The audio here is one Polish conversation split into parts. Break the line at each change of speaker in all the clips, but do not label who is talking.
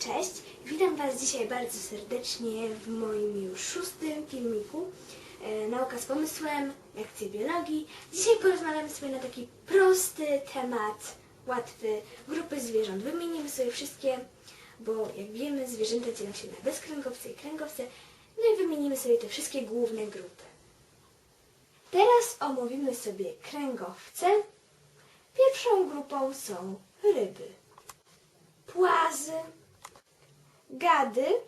Cześć, witam Was dzisiaj bardzo serdecznie w moim już szóstym filmiku e, Nauka z pomysłem, lekcje biologii. Dzisiaj porozmawiamy sobie na taki prosty temat, łatwy, grupy zwierząt. Wymienimy sobie wszystkie, bo jak wiemy zwierzęta dzielą się na bezkręgowce i kręgowce, no i wymienimy sobie te wszystkie główne grupy. Teraz omówimy sobie kręgowce. Pierwszą grupą są ryby, płazy, gady,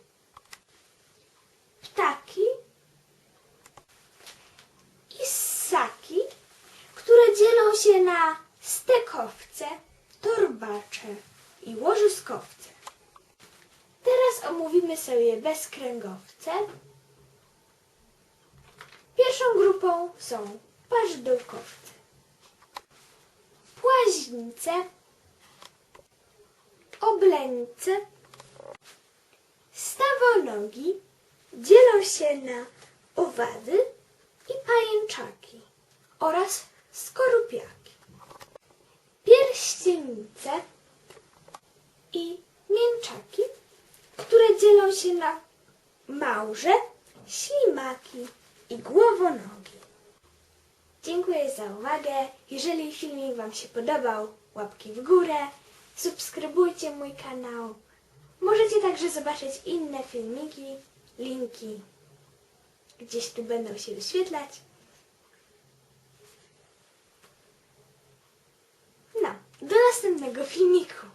ptaki i ssaki, które dzielą się na stekowce, torbacze i łożyskowce. Teraz omówimy sobie bezkręgowce. Pierwszą grupą są paździołkowce, płaźnice, obleńce, Stawonogi dzielą się na owady i pajęczaki oraz skorupiaki. Pierścienice i mięczaki, które dzielą się na małże, ślimaki i głowonogi. Dziękuję za uwagę. Jeżeli filmik Wam się podobał, łapki w górę, subskrybujcie mój kanał. Możecie także zobaczyć inne filmiki, linki gdzieś tu będą się wyświetlać. No, do następnego filmiku.